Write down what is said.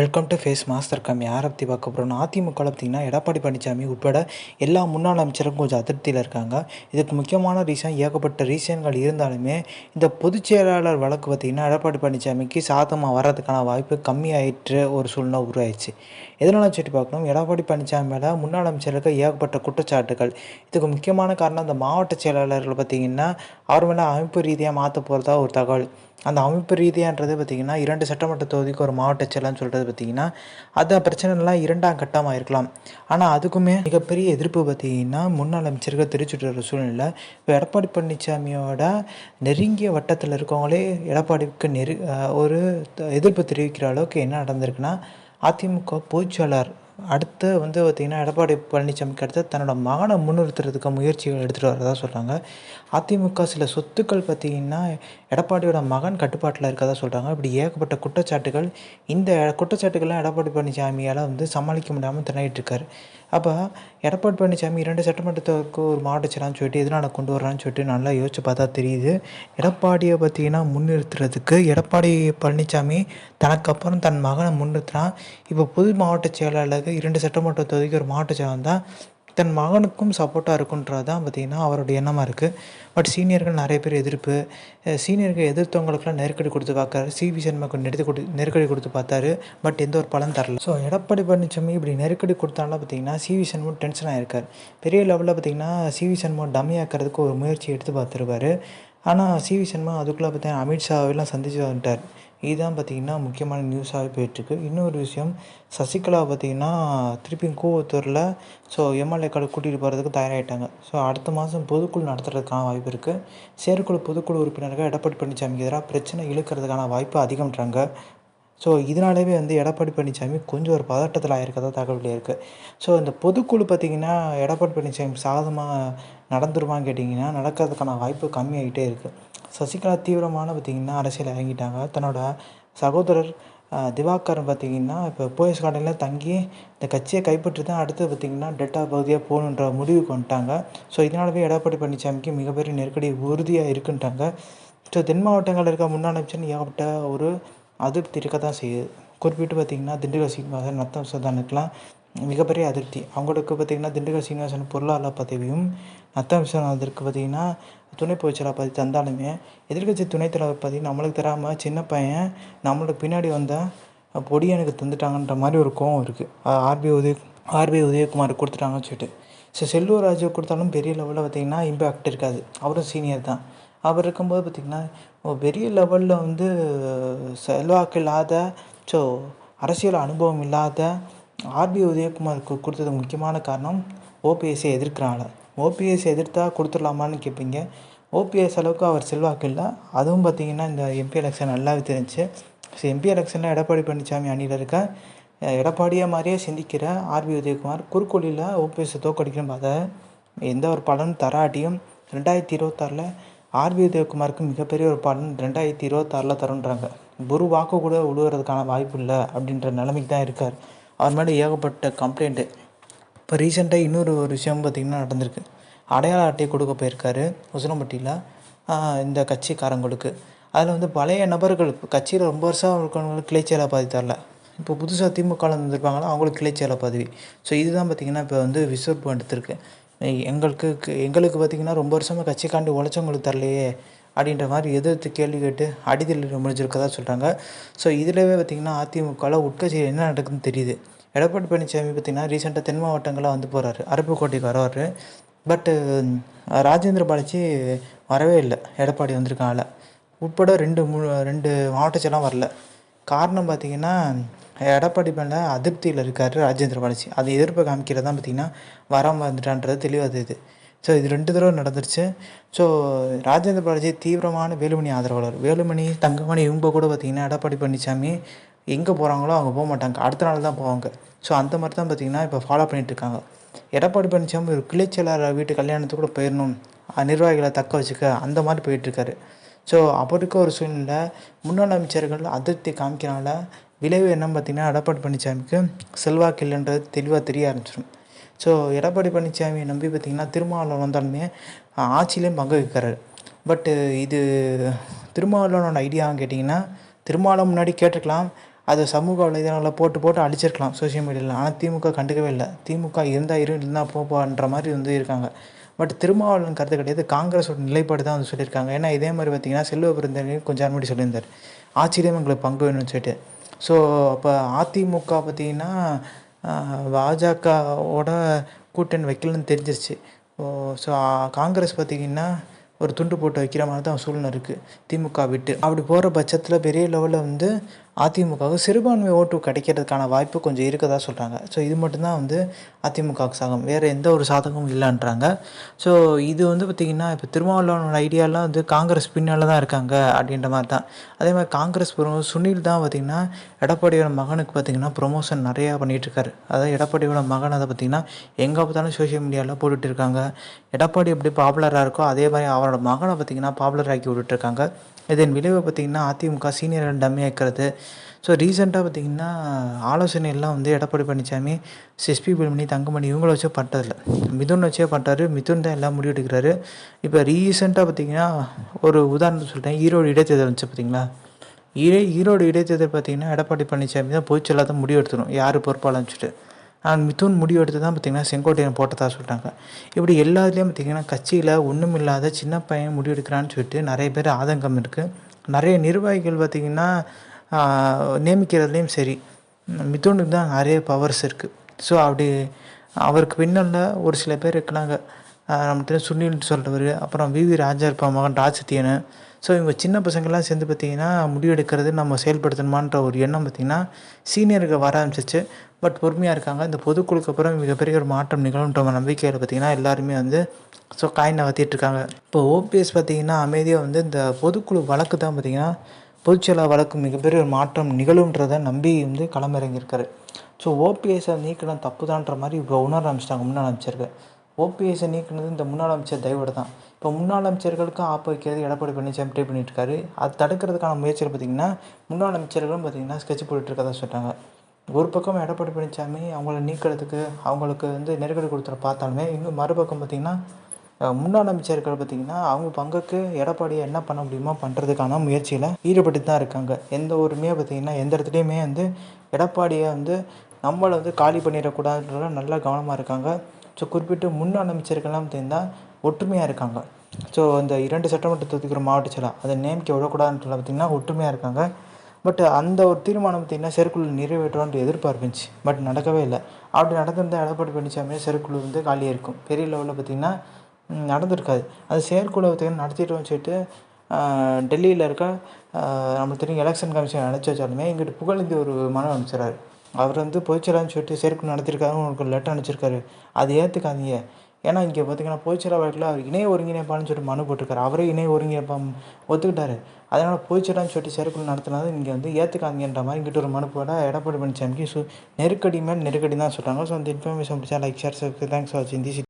Welcome to face master கம் யாரை பற்றி பார்க்க போகிறோம் அதிமுகவில் பார்த்திங்கன்னா எடப்பாடி பழனிசாமி உட்பட எல்லா முன்னாள் அமைச்சரும் கொஞ்சம் அதிருப்தியில் இருக்காங்க. இதுக்கு முக்கியமான ரீசன் ஏகப்பட்ட ரீசன்கள் இருந்தாலுமே இந்த பொதுச் செயலாளர் வழக்கு பார்த்திங்கன்னா எடப்பாடி பழனிசாமிக்கு சாதமாக வர்றதுக்கான வாய்ப்பு கம்மியாயிற்று ஒரு சூழ்நிலை உருவாயிடுச்சு. எதனால சொல்லி பார்க்கணும்? எடப்பாடி பழனிசாமி மேலே முன்னாள் அமைச்சருக்கு ஏகப்பட்ட குற்றச்சாட்டுகள். இதுக்கு முக்கியமான காரணம் அந்த மாவட்ட செயலாளர்கள் பார்த்திங்கன்னா அவர் மேலே அமைப்பு ரீதியாக மாற்ற போகிறதா ஒரு தகவல். அந்த அமைப்பு ரீதியான்றது பார்த்திங்கன்னா இரண்டு சட்டமன்ற தொகுதிக்கு ஒரு மாவட்ட செயலான்னு சொல்கிறது பார்த்திங்கன்னா அந்த பிரச்சனைலாம் இரண்டாம் கட்டமாக இருக்கலாம். ஆனால் அதுக்குமே மிகப்பெரிய எதிர்ப்பு பார்த்திங்கன்னா முன்னாள் அமைச்சர்கள் தெரிவிச்சுட்டு சூழ்நிலை இப்போ எடப்பாடி பழனிசாமியோட நெருங்கிய வட்டத்தில் இருக்கவங்களே எடப்பாடிக்கு நெரு ஒரு எதிர்ப்பு தெரிவிக்கிற அளவுக்கு என்ன நடந்திருக்குன்னா அதிமுக பொதுச்செயலாளர் அடுத்து வந்து பார்த்திங்கன்னா எடப்பாடி பழனிசாமிக்கு அடுத்து தன்னோட மகனை முன்னிறுத்துறதுக்கு முயற்சிகள் எடுத்துகிட்டு வரதா சொல்கிறாங்க அதிமுக சில சொத்துக்கள் பார்த்திங்கன்னா எடப்பாடியோட மகன் கட்டுப்பாட்டில் இருக்கதா சொல்கிறாங்க இப்படி ஏகப்பட்ட குற்றச்சாட்டுகள் இந்த குற்றச்சாட்டுகள்லாம் எடப்பாடி பழனிசாமியால் வந்து சமாளிக்க முடியாமல் திணறிட்டு இருக்காரு அப்போ எடப்பாடி பழனிசாமி இரண்டு சட்டமன்றத்துக்கு ஒரு மாவட்ட செயலான்னு சொல்லிட்டு எதனால் கொண்டு வர்றான்னு சொல்லிட்டு நல்லா யோசிச்சு பார்த்தா தெரியுது. எடப்பாடியை பார்த்தீங்கன்னா முன்னிறுத்துறதுக்கு எடப்பாடி பழனிசாமி தனக்கு அப்புறம் தன் மகனை முன்னிறுத்துறான். இப்போ புது மாவட்ட செயலாளருக்கு இரண்டு சட்டமன்ற தொகுதிக்கு ஒரு மாவட்ட செயலாளர் தான் தன் மகனுக்கும் சப்போர்ட்டாக இருக்குன்றது தான் பார்த்திங்கன்னா அவருடைய எண்ணமாக இருக்குது பட் சீனியர்கள் நிறைய பேர் எதிர்ப்பு. சீனியர்கள் எதிர்த்தவங்களுக்குலாம் நெருக்கடி கொடுத்து பார்க்காரு. சிவி சண்முகம் நெடுத்து கொடு நெருக்கடி கொடுத்து பார்த்தாரு. பட் எந்த ஒரு பலன் தரல. ஸோ எடப்பாடி பழனிசாமி இப்படி நெருக்கடி கொடுத்தாலும் பார்த்தீங்கன்னா சிவி சண்முகம் டென்ஷன் ஆகிருக்கார் பெரிய லெவலில் பார்த்தீங்கன்னா சிவி சண்முகம் டம்மி ஆக்கிறதுக்கு ஒரு முயற்சி எடுத்து பார்த்துருக்காரு ஆனால் சிவி சண்முகம் அதுக்குள்ளே பார்த்தீங்கன்னா அமித்ஷாவெல்லாம் சந்திச்சு வந்துட்டார். இதுதான் பார்த்தீங்கன்னா முக்கியமான நியூஸாகவே போயிட்டுருக்கு. இன்னொரு விஷயம் சசிகலா பார்த்தீங்கன்னா திருப்பியும் கூவத்தூரில் ஸோ எம்எல்ஏக்களை கூட்டிகிட்டு போகிறதுக்கு தயாராகிட்டாங்க ஸோ அடுத்த மாதம் பொதுக்குழு நடத்துறதுக்கான வாய்ப்பு இருக்குது செயற்குழு பொதுக்குழு உறுப்பினர்கள் எடப்பாடி பழனிசாமிக்கு எதிராக பிரச்சனை இழுக்கிறதுக்கான வாய்ப்பு அதிகம்ன்றாங்க. ஸோ இதனாலவே வந்து எடப்பாடி பழனிசாமி கொஞ்சம் ஒரு பதட்டத்தில் ஆயிருக்கதா தகவல் இருக்குது ஸோ இந்த பொதுக்குழு பார்த்திங்கன்னா எடப்பாடி பழனிசாமி சாதமாக நடந்துருமான்னு கேட்டிங்கன்னா நடக்கிறதுக்கான வாய்ப்பு கம்மியாகிட்டே இருக்குது சசிகலா தீவிரமான பார்த்திங்கன்னா அரசியல் இறங்கிட்டாங்க. தன்னோட சகோதரர் திவாகரன் பார்த்திங்கன்னா இப்போ போயஸ் கார்டனில் தங்கி இந்த கட்சியை கைப்பற்றி தான் அடுத்து பார்த்திங்கன்னா டெட்டா பகுதியாக போகணுன்ற முடிவுக்கு வந்துட்டாங்க. ஸோ இதனாலவே எடப்பாடி பழனிசாமிக்கு மிகப்பெரிய நெருக்கடி உறுதியாக இருக்குன்ட்டாங்க. ஸோ தென் மாவட்டங்களில் இருக்க முன்னாள் அமைச்சர் ஏகப்பட்ட ஒரு அதிருப்தி இருக்க தான் செய்யுது. குறிப்பிட்டு பார்த்திங்கன்னா திண்டுக்கல் சீனிவாசன் நத்தம் சுல்தானுக்கெலாம் மிகப்பெரிய அதிருப்தி. அவங்களுக்கு பார்த்திங்கன்னா திண்டுக்கல் சீனிவாசன் பொருளாளர் பதவியும் நத்தம் விஸ்வநாதருக்கு பார்த்திங்கன்னா துணை பொதுச்செயலாளர் பதவி தந்தாலுமே எதிர்க்கட்சி துணைத் தலைவர் பதவி நம்மளுக்கு தராமல் சின்ன பையன் நம்மளுக்கு பின்னாடி வந்த பொடி எனக்கு தந்துட்டாங்கன்ற மாதிரி ஒரு கோவம் இருக்குது ஆர்பி உதய ஆர்பி உதயகுமார் கொடுத்துட்டாங்கன்னு சொல்லிட்டு. ஸோ செல்லூர் ராஜு கொடுத்தாலும் பெரிய லெவலில் பார்த்திங்கன்னா இம்பேக்ட் இருக்காது. அவரும் சீனியர் தான். அவர் இருக்கும்போது பார்த்திங்கன்னா பெரிய லெவலில் வந்து செல்வாக்கு இல்லாத ஸோ அரசியல் அனுபவம் இல்லாத ஆர்பி உதயகுமாருக்கு கொடுத்தது முக்கியமான காரணம் ஓபிஎஸ்ஸை எதிர்க்கிறாங்க. ஓபிஎஸ் எதிர்த்தா கொடுத்துடலாமான்னு கேட்பீங்க ஓபிஎஸ் அளவுக்கு அவர் செல்வாக்கு இல்லை. அதுவும் பார்த்திங்கன்னா இந்த எம்பி எலெக்ஷன் நல்லாவே தெரிஞ்சு ஸோ எம்பி எலெக்ஷனில் எடப்பாடி பழனிசாமி அணியில் இருக்க எடப்பாடியை மாதிரியே சிந்திக்கிற ஆர்பி உதயகுமார் குறுக்கோளியில் ஓபிஎஸ்ஸை தோக்கடிக்கணும் பார்த்தா எந்த ஒரு பலனும் தராட்டியும் ரெண்டாயிரத்தி இருபத்தாறில் ஆர்வி உதயகுமாருக்கு மிகப்பெரிய ஒரு பலன் ரெண்டாயிரத்தி இருபத்தாறில் தருன்றாங்க. ஒரு வாக்கு கூட விழுவுறதுக்கான வாய்ப்பு இல்லை அப்படின்ற நிலைமைக்கு தான் இருக்கார். அவர் மேலே ஏகப்பட்ட கம்ப்ளைண்ட்டு இப்போ ரீசெண்டாக இன்னொரு ஒரு விஷயம் பார்த்திங்கன்னா நடந்திருக்கு. அடையாள அட்டையை கொடுக்க போயிருக்காரு உசிலம்பட்டியில் இந்த கட்சிக்காரங்களுக்கு. அதில் வந்து பழைய நபர்கள் கட்சியில் ரொம்ப வருஷம் இருக்கிறவங்களுக்கு கிளைச்சேலா பாதி தரல. இப்போ புதுசாக திமுகவில் வந்திருப்பாங்களோ அவங்களுக்கு கிளைச்சேலா பதவி. ஸோ இதுதான் பார்த்திங்கன்னா இப்போ வந்து விசர்ப்பு எடுத்திருக்கு. எங்களுக்கு எங்களுக்கு பார்த்திங்கன்னா ரொம்ப வருஷமாக கட்சிக்காண்டி உழைச்சவங்களுக்கு தரலையே அப்படின்ற மாதிரி எதிர்த்து கேள்வி கேட்டு அடிதல் முடிஞ்சிருக்கதா சொல்கிறாங்க ஸோ இதிலவே பார்த்திங்கன்னா அதிமுகவில் உட்கட்சியில் என்ன நடக்குதுன்னு தெரியுது. எடப்பாடி பழனிசாமி பார்த்திங்கன்னா ரீசெண்டாக தென் மாவட்டங்களாக வந்து போகிறாரு அருப்புக்கோட்டைக்கு வருவார். பட்டு ராஜேந்திர பாலாஜி வரவே இல்லை. எடப்பாடி வந்திருக்காங்கள உட்பட ரெண்டு மு ரெண்டு மாவட்டச்செல்லாம் வரல. காரணம் பார்த்திங்கன்னா எடப்பாடி மேலே அதிருப்தியில் இருக்கார் ராஜேந்திர பாலாஜி. அதை எதிர்ப்பு காமிக்கிறது தான் பார்த்திங்கன்னா வராமல் வந்துட்டான்றது தெளிவாக தெரியுது. ஸோ இது ரெண்டு தடவை நடந்துருச்சு. ஸோ ராஜேந்திர பாலாஜி தீவிரமான வேலுமணி ஆதரவாளர். வேலுமணி தங்கமணி இவங்க கூட பார்த்திங்கன்னா எடப்பாடி பழனிசாமி எங்கே போகிறாங்களோ அவங்க போக மாட்டாங்க. அடுத்த நாள் தான் போவாங்க. ஸோ அந்த மாதிரி தான் பார்த்திங்கன்னா இப்போ ஃபாலோ பண்ணிகிட்ருக்காங்க இருக்காங்க. எடப்பாடி பழனிசாமி ஒரு கிளைச்செயலாளர் வீட்டு கல்யாணத்துக்கு கூட போயிடணும் நிர்வாகிகளை தக்க வச்சுக்க அந்த மாதிரி போயிட்டுருக்காரு ஸோ அப்போ இருக்க ஒரு சூழ்நிலை. முன்னாள் அமைச்சர்கள் அதிருப்தி காமிக்கிறனால விளைவு என்னன்னு பார்த்திங்கன்னா எடப்பாடி பழனிசாமிக்கு செல்வாக்கு இல்லைன்றது தெளிவாக தெரிய ஆரம்பிச்சிடும் ஸோ எடப்பாடி பழனிசாமியை நம்பி பார்த்திங்கன்னா திருமாவளவன் வந்தாலுமே ஆட்சியிலையும் பங்கு வைக்கிறாரு பட்டு இது திருமாவளவனோட ஐடியான்னு கேட்டிங்கன்னா திருமாவளவன் முன்னாடி கேட்டிருக்கலாம். அதை சமூக வலைதளங்களில் போட்டு போட்டு அழிச்சிருக்கலாம் சோஷியல் மீடியாவில் ஆனால் திமுக கண்டுக்கவே இல்லை. திமுக இருந்தால் இரு இருந்தால் போப்பான்ற மாதிரி வந்து இருக்காங்க. பட் திருமாவளவன் கருத்து கிடையாது. காங்கிரஸோட நிலைப்பாடு தான் வந்து சொல்லியிருக்காங்க. ஏன்னா இதே மாதிரி பார்த்தீங்கன்னா செல்வ பிறந்தவங்க கொஞ்சம் நேரம் முன்னாடி சொல்லியிருந்தார். ஆச்சரியம் எங்களுக்கு பங்கு வேணும்னு சொல்லிட்டு. ஸோ அப்போ அதிமுக பார்த்தீங்கன்னா பாஜகவோட கூட்டணி வைக்கலன்னு தெரிஞ்சிருச்சு. ஓ ஸோ காங்கிரஸ் பார்த்தீங்கன்னா ஒரு துண்டு போட்டு வைக்கிற மாதிரி தான் சூழ்நிலை இருக்குது திமுக விட்டு. அப்படி போகிற பட்சத்தில் பெரிய லெவலில் வந்து அதிமுகவுக்கு சிறுபான்மை ஓட்டு கிடைக்கிறதுக்கான வாய்ப்பு கொஞ்சம் இருக்கதா சொல்கிறாங்க ஸோ இது மட்டும்தான் வந்து அதிமுகவுக்கு சாதகம் வேறு எந்த ஒரு சாதகமும் இல்லைன்றாங்க. ஸோ இது வந்து பார்த்திங்கன்னா இப்போ திருமாவளவனோட ஐடியாலாம் வந்து காங்கிரஸ் பின்னால் தான் இருக்காங்க அப்படின்ற மாதிரி தான். அதே மாதிரி காங்கிரஸ் சுனில் தான் பார்த்திங்கன்னா எடப்பாடியோட மகனுக்கு பார்த்திங்கன்னா ப்ரொமோஷன் நிறையா பண்ணிகிட்ருக்காரு அதாவது எடப்பாடியோட மகன் அதை பார்த்திங்கன்னா எங்கே பார்த்தாலும் சோஷியல் மீடியாவில் போட்டுகிட்டு இருக்காங்க. எடப்பாடி எப்படி பாப்புலராக இருக்கோ அதே மாதிரி அவரோட மகனை பார்த்திங்கன்னா பாப்புலர் ஆக்கி விட்டுட்ருக்காங்க இதன் விளைவை பார்த்திங்கன்னா அதிமுக சீனியர்கள் டம்மி ஆக்கிறது ஸோ ரீசெண்டாக பார்த்திங்கன்னா ஆலோசனை எல்லாம் வந்து எடப்பாடி பழனிசாமி எஸ்பி பில்மணி தங்கமணி இவங்கள வச்சே பண்ணுறதில்ல மிதுன் வச்சே பண்ணுறாரு மிதுன் தான் எல்லாம் முடிவெடுக்கிறாரு இப்போ ரீசெண்டாக பார்த்திங்கன்னா ஒரு உதாரணம் சொல்லிட்டேன் ஈரோடு இடைத்தேர்தல் வந்துச்சு பார்த்திங்களா? ஈரே ஈரோடு இடைத்தேர்தல் பார்த்திங்கன்னா எடப்பாடி பழனிசாமி தான் பொதுச்செல்லாத சொல்லாத முடிவு யார் பொறுப்பாளன்னு சொல்லிட்டு. மிதுன் முடிவு எடுத்து தான் பார்த்திங்கன்னா செங்கோட்டையன் போட்டதா சொல்லிட்டாங்க இப்படி எல்லாத்துலேயும் பார்த்திங்கன்னா கட்சியில் ஒன்றும் இல்லாத சின்ன பையன் முடிவு எடுக்கிறான்னு சொல்லிட்டு நிறைய பேர் ஆதங்கம் இருக்குது நிறைய நிர்வாகிகள் பார்த்திங்கன்னா நியமிக்கிறதுலேயும் சரி. மிதுனுக்கு தான் நிறைய பவர்ஸ் இருக்குது ஸோ அப்படி அவருக்கு பின்னால் ஒரு சில பேர் இருக்கிறாங்க. நம்ம சுனில் சொல்கிறவர் அப்புறம் விவி ராஜா இருப்பா மகன் ராஜத்தியனு ஸோ இவங்க சின்ன பசங்கள்லாம் சேர்ந்து பார்த்திங்கன்னா முடிவெடுக்கிறது நம்ம செயல்படுத்தணுமான்ற ஒரு எண்ணம் பார்த்திங்கன்னா சீனியருக்கு வர ஆரம்பிச்சிச்சு. பட் பொறுமையாக இருக்காங்க. இந்த பொதுக்குழுக்கு அப்புறம் மிகப்பெரிய ஒரு மாற்றம் நிகழும்ன்ற நம்பிக்கையில் பார்த்திங்கன்னா எல்லாருமே வந்து ஸோ காயின் நகர்த்திட்டுருக்காங்க இப்போ ஓபிஎஸ் பார்த்திங்கன்னா அமைதியாக வந்து இந்த பொதுக்குழு வழக்கு தான் பார்த்திங்கன்னா பொதுச்செயலாளர் வழக்கு மிகப்பெரிய ஒரு மாற்றம் நிகழும்ன்றதை நம்பி வந்து களமிறங்கியிருக்காரு. ஸோ ஓபிஎஸ்ஸை நீக்கணும் தப்பு தான்ற மாதிரி இப்போ உணர ஆரம்பிச்சிட்டாங்க முன்னாள் அமைச்சருக்கு ஓபிஎஸ்ஸை நீக்கினது இந்த முன்னாள் அமைச்சர் தயவோடு தான். இப்போ முன்னாள் அமைச்சர்களுக்கு ஆப்பு வைக்கிறது எடப்பாடி பழனிசாமி ட்ரை பண்ணிட்டுருக்காரு அது தடுக்கிறதுக்கான முயற்சியில் பார்த்திங்கன்னா முன்னாள் அமைச்சர்களும் பார்த்திங்கன்னா ஸ்கெட்ச் போட்டுருக்கதா சொல்கிறாங்க ஒரு பக்கம் எடப்பாடி பழனிசாமி அவங்கள நீக்கிறதுக்கு அவங்களுக்கு வந்து நெருக்கடி கொடுத்துட பார்த்தாலுமே இன்னும் மறுபக்கம் பார்த்திங்கன்னா முன்னாள் அமைச்சர்கள் பார்த்திங்கன்னா அவங்க பங்குக்கு எடப்பாடியை என்ன பண்ண முடியுமோ பண்ணுறதுக்கான முயற்சியில் ஈடுபட்டு தான் இருக்காங்க. எந்த ஊருமே பார்த்திங்கன்னா எந்த இடத்துலையுமே வந்து எடப்பாடியை வந்து நம்மளை வந்து காலி பண்ணிடக்கூடாதுன்ற நல்லா கவனமாக இருக்காங்க. ஸோ குறிப்பிட்டு முன்னாள் அமைச்சர்கள்லாம் பார்த்திங்கன்னா ஒற்றுமையாக இருக்காங்க. ஸோ இந்த இரண்டு சட்டமன்ற தொகுதிக்கிற மாவட்ட செயலா அதை நேமிக்க விடக்கூடாதுன்றத பார்த்திங்கன்னா ஒற்றுமையாக இருக்காங்க. பட் அந்த ஒரு தீர்மானம் பார்த்திங்கன்னா செயற்குழு நிறைவேற்றோன்ற எதிர்பார்ப்பு இருந்துச்சு. பட் நடக்கவே இல்லை. அப்படி நடந்திருந்தால் எடப்பாடி பழனிசாமியே செயற்குழு வந்து காலியாக இருக்கும். பெரிய லெவலில் பார்த்திங்கன்னா நடந்திருக்காது. அது செயற்குழு பார்த்திங்கன்னா நடத்திட்டோம்னு சொல்லிட்டு டெல்லியில் இருக்க நம்மளுக்கு தெரியும் எலெக்ஷன் கமிஷன் அனுப்பிச்சி வச்சாலுமே இங்கிட்டு புகழ்ந்து ஒரு மனு அனுப்பிச்சிடறாரு. அவர் வந்து பொதுச்செயலாளர்னு சொல்லிட்டு செயற்குழு நடத்திருக்காரு உங்களுக்கு ஒரு லெட்டர் அனுப்பிச்சிருக்காரு. அதை ஏற்றுக்காதீங்க ஏன்னா இங்கே பார்த்தீங்கன்னா பொதுச்செயலாளர் வழக்கில் அவர் இணை ஒருங்கிணைப்பான்னு சொல்லிட்டு மனு போட்டிருக்காரு. அவரே இணை ஒருங்கிணைப்பான் ஒத்துக்கிட்டாரு. அதனால் பொதுச்செயலாளர்னு சொல்லிட்டு செயற்குழு நடத்தினது இங்கே வந்து ஏற்றுக்காதீங்கன்ற மாதிரி இங்கிட்ட ஒரு மனு போட எடப்பாடி பழனிசாமிக்கு சு நெருக்கடி மேல் நெருக்கடி தான் சொல்கிறாங்க ஸோ அந்த இன்ஃபர்மேஷன் பிடிச்சா லைக் ஷேர் தேங்க்ஸ் ஃபார் வாட்சிங் திஸ்